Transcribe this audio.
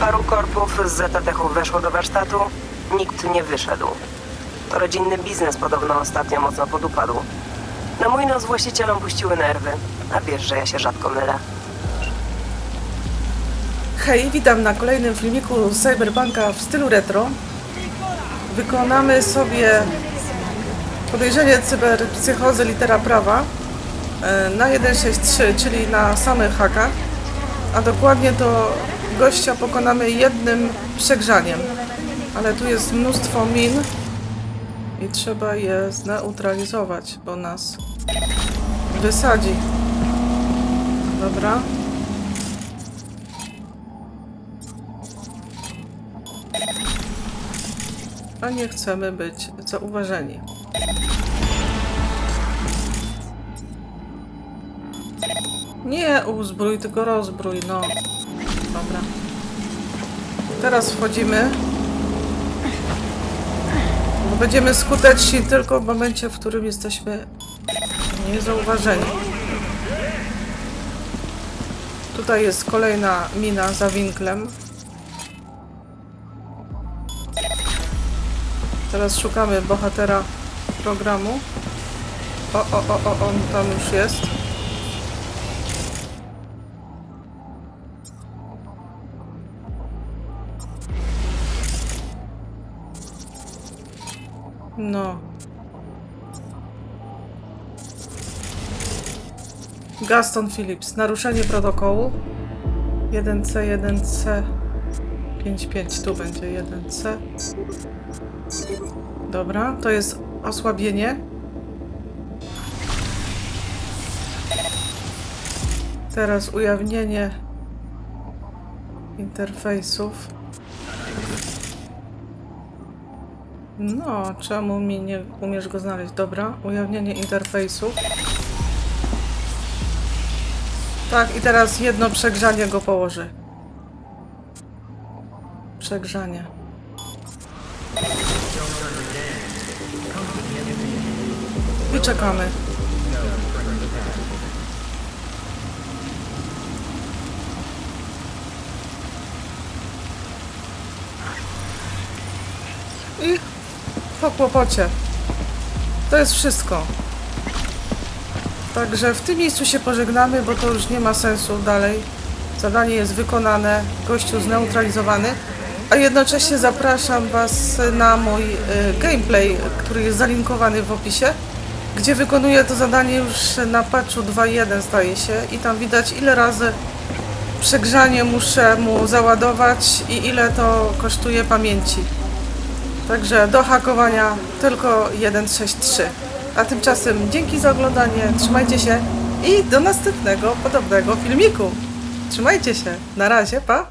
Paru korpów z ZTH weszło do warsztatu, nikt nie wyszedł. To rodzinny biznes podobno ostatnio mocno podupadł. Na mój nos właścicielom puściły nerwy, a wiesz, że ja się rzadko mylę. Hej, witam na kolejnym filmiku z Cyberpunka w stylu retro. Wykonamy sobie podejrzenie cyberpsychozy litera prawa e, na 1.6.3, czyli na samych hakach, a dokładnie to gościa pokonamy jednym przegrzaniem. Ale tu jest mnóstwo min i trzeba je zneutralizować, bo nas wysadzi. Dobra. a nie chcemy być zauważeni. Nie uzbrój, tylko rozbrój, no. Dobra. Teraz wchodzimy. Bo będziemy skuteczni tylko w momencie, w którym jesteśmy niezauważeni. Tutaj jest kolejna mina za winklem. Teraz szukamy bohatera programu. O, o, o, o, on tam już jest. No. Gaston Phillips. Naruszenie protokołu. 1C, 1C. 55, tu będzie 1C. Dobra, to jest osłabienie. Teraz ujawnienie interfejsów. No, czemu mi nie umiesz go znaleźć? Dobra, ujawnienie interfejsów. Tak, i teraz jedno przegrzanie go położy. Przegrzanie. I czekamy. I po kłopocie. To jest wszystko. Także w tym miejscu się pożegnamy, bo to już nie ma sensu dalej. Zadanie jest wykonane, gościu zneutralizowany. A jednocześnie zapraszam Was na mój y, gameplay, który jest zalinkowany w opisie, gdzie wykonuję to zadanie już na patchu 2.1 zdaje się i tam widać ile razy przegrzanie muszę mu załadować i ile to kosztuje pamięci. Także do hakowania tylko 1.6.3. A tymczasem dzięki za oglądanie, trzymajcie się i do następnego podobnego filmiku. Trzymajcie się, na razie, pa!